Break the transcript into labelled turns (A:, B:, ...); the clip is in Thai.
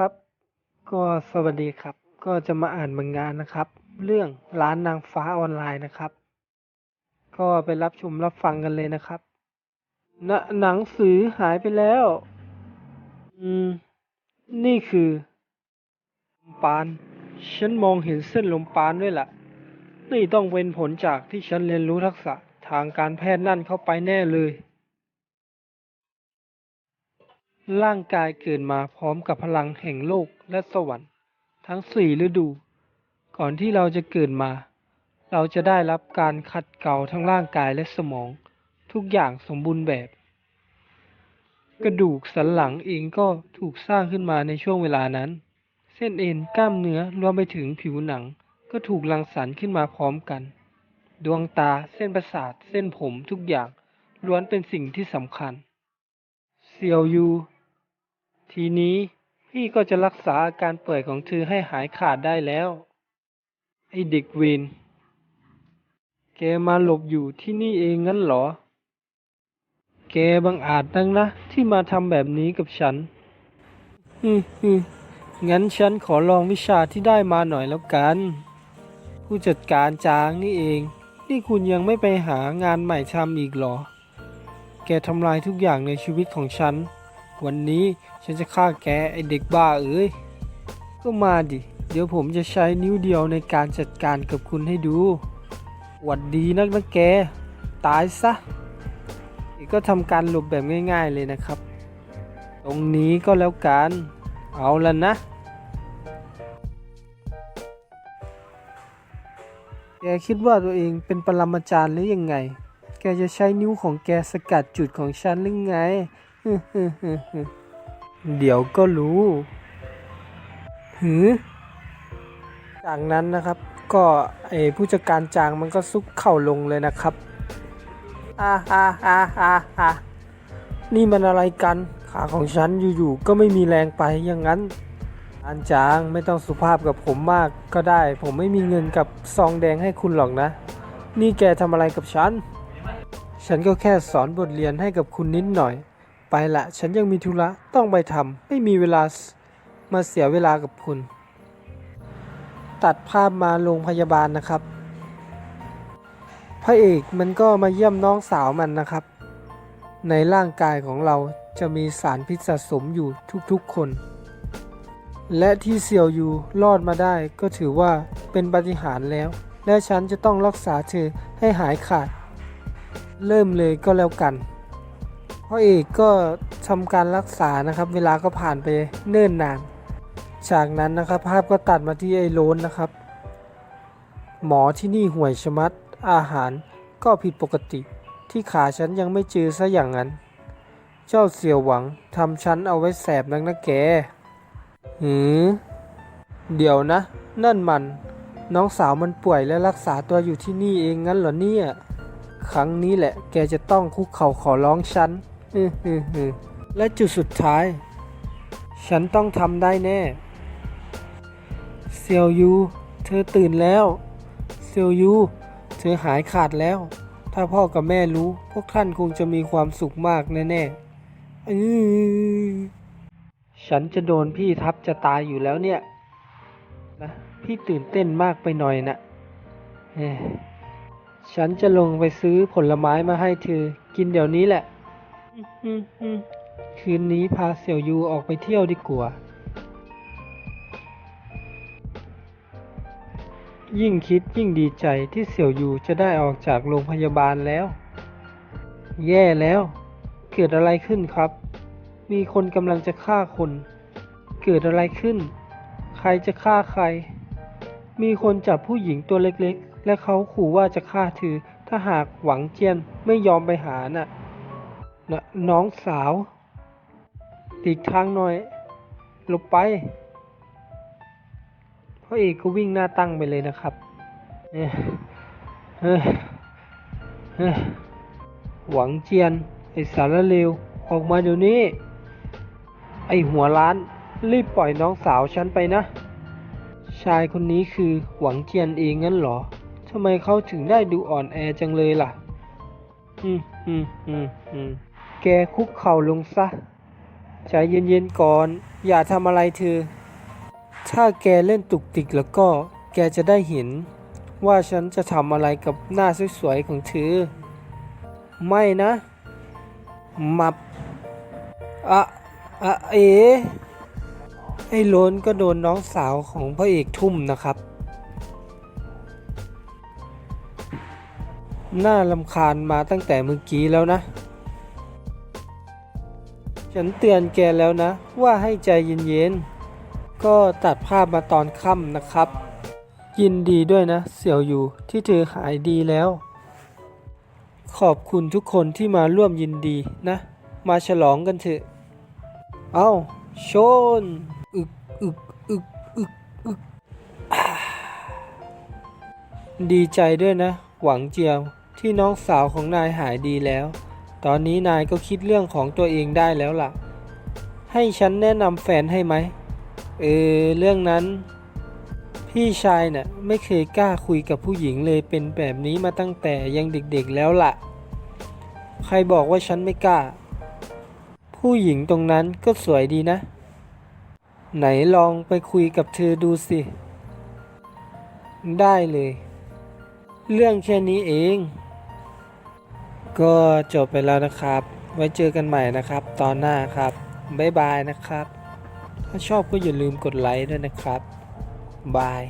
A: ครับ ก็สวัสดีครับ ก็จะมาอ่านมังงานนะครับ เรื่องร้านนางฟ้าออนไลน์นะครับ ก็ไปรับชมรับฟังกันเลยนะครับณหนังสือหายไปแล้ว อืม นี่คือลมปาน ฉันมองเห็นเส้นลมปานด้วยล่ะ นี่ต้องเป็นผลจากที่ฉันเรียนรู้ทักษะทางการแพทย์นั่นเข้าไปแน่เลย ร่างกายเกิดมาพร้อมกับพลังแห่งโลกและสวรรค์ทั้งสี่ฤดู ก่อนที่เราจะเกิดมา เราจะได้รับการขัดเกลาทั้งร่างกายและสมอง ทุกอย่างสมบูรณ์แบบ กระดูกสันหลังเองก็ถูกสร้างขึ้นมาในช่วงเวลานั้น เส้นเอ็นกล้ามเนื้อรวมไปถึงผิวหนังก็ถูกรังสรรค์ขึ้นมาพร้อมกัน ดวงตาเส้นประสาทเส้นผมทุกอย่างล้วนเป็นสิ่งที่สำคัญเซียวยู ทีนี้พี่ก็จะรักษาอาการป่วยของเธอให้หายขาดได้แล้ว ไอเด็กเวนแกมาหลบอยู่ที่นี่เองงั้นเหรอ แกบังอาจนักนะ ที่มาทำแบบนี้กับฉันฮึฮึงั้นฉันขอลองวิชาที่ได้มาหน่อยแล้วกัน ผู้จัดการจางนี่เอง นี่คุณยังไม่ไปหางานใหม่ทำอีกเหรอ แกทำลายทุกอย่างในชีวิตของฉัน วันนี้ฉันจะฆ่าแกไอเด็กบ้าเอ้ย ก็มาดิ เดี๋ยวผมจะใช้นิ้วเดียวในการจัดการกับคุณให้ดูหวัดดีนักนะแก ตายซะก็ทำการหลบแบบง่าย ๆเลยนะครับ ตรงนี้ก็แล้วกัน เอาละนะ แกคิดว่าตัวเองเป็นปรมาจารย์หรือยังไง แกจะใช้นิ้วของแกสกัดจุดของฉันหรือไง เดี๋ยวก็รู้หือจากนั้นนะครับ ก็ไอผู้จัดการจางมันก็ซุกเข่าลงเลยนะครับอาอาอาอาอานี่มันอะไรกัน ขาของฉันอยู่ๆก็ไม่มีแรงไปอย่างนั้นอันจางไม่ต้องสุภาพกับผมมากก็ได้ ผมไม่มีเงินกับซองแดงให้คุณหรอกนะ นี่แกทำอะไรกับฉัน ฉันก็แค่สอนบทเรียนให้กับคุณนิดหน่อย ไปละฉันยังมีธุระต้องไปทำไม่มีเวลามาเสียเวลากับคุณ ตัดภาพมาโรงพยาบาลนะครับ พระเอกมันก็มาเยี่ยมน้องสาวมันนะครับ ในร่างกายของเราจะมีสารพิษสะสมอยู่ทุกๆคน และที่เซียวยูรอดมาได้ก็ถือว่าเป็นปาฏิหาริย์แล้ว และฉันจะต้องรักษาเธอให้หายขาด เริ่มเลยก็แล้วกัน พ่อเอกก็ทำการรักษานะครับ เวลาก็ผ่านไปเนิ่นนาน จากนั้นนะครับภาพก็ตัดมาที่ไอ้โลนนะครับ หมอที่นี่ห่วยชะมัดอาหารก็ผิดปกติที่ขาฉันยังไม่เจอซะอย่างนั้น เจ้าเสี่ยวหวังทำฉันเอาไว้แสบนักนะแกหือ เดี๋ยวนะ นั่นมัน น้องสาวมันป่วยและรักษาตัวอยู่ที่นี่เองงั้นเหรอเนี่ย ครั้งนี้แหละแกจะต้องคุกเข่าขอร้องฉัน และจุดสุดท้าย ฉันต้องทำได้แน่ เซียวยู เธอตื่นแล้ว เซียวยู เธอหายขาดแล้ว ถ้าพ่อกับแม่รู้ พวกท่านคงจะมีความสุขมากแน่ๆอือฉันจะโดนพี่ทับจะตายอยู่แล้วเนี่ยนะพี่ตื่นเต้นมากไปหน่อยนะฉันจะลงไปซื้อผลไม้มาให้เธอ กินเดี๋ยวนี้แหละ คืนนี้พาเสี่ยวยูออกไปเที่ยวดีกว่า ยิ่งคิดยิ่งดีใจที่เสี่ยวยูจะได้ออกจากโรงพยาบาลแล้ว แย่แล้ว เกิดอะไรขึ้นครับ มีคนกำลังจะฆ่าคน เกิดอะไรขึ้น ใครจะฆ่าใคร มีคนจับผู้หญิงตัวเล็กๆ และเขาขู่ว่าจะฆ่าเธอถ้าหากหวังเจียนไม่ยอมไปหาน่ะ นะน้องสาวตีกทางหน่อยหลบไปพระเอกก็วิ่งหน้าตั้งไปเลยนะครับเอ้ยเฮ้ยเฮ้ยหวังเจียน ไอสารเลวออกมาเดี๋ยวนี้ ไอหัวล้าน รีบปล่อยน้องสาวฉันไปนะ ชายคนนี้คือหวังเจียนเองงั้นเหรอทำไมเขาถึงได้ดูอ่อนแอจังเลยล่ะ อืมอืมอืมอืม แกคุกเข่าลงซะใจเย็นๆก่อน อย่าทำอะไรเธอ ถ้าแกเล่นตุกติกแล้วก็แกจะได้เห็น ว่าฉันจะทำอะไรกับหน้าสวยๆของเธอ ไม่นะมับอะอะเอ๋ไอ้โลนก็โดนน้องสาวของพระเอกทุ่มนะครับ น่าลำคาญมาตั้งแต่เมื่อกี้แล้วนะ ฉันเตือนแกแล้วนะ ว่าให้ใจเย็นๆ ก็ตัดภาพมาตอนค่ำนะครับ ยินดีด้วยนะ เสี่ยวอยู่ที่เธอหายดีแล้ว ขอบคุณทุกคนที่มาร่วมยินดีนะ มาฉลองกันเถอะ เอาโชน อึกอึกอึกอึกอึกดีใจด้วยนะ หวังเจียวที่น้องสาวของนายหายดีแล้ว ตอนนี้นายก็คิดเรื่องของตัวเองได้แล้วล่ะ ให้ฉันแนะนำแฟนให้ไหม เออ เรื่องนั้น พี่ชายน่ะไม่เคยกล้าคุยกับผู้หญิงเลยเป็นแบบนี้มาตั้งแต่ยังเด็กๆแล้วล่ะ ใครบอกว่าฉันไม่กล้า ผู้หญิงตรงนั้นก็สวยดีนะ ไหนลองไปคุยกับเธอดูสิ ได้เลย เรื่องแค่นี้เอง ก็จบไปแล้วนะครับ ไว้เจอกันใหม่นะครับ ตอนหน้าครับบ๊ายบายนะครับ ถ้าชอบก็อย่าลืมกดไลค์ด้วยนะครับบาย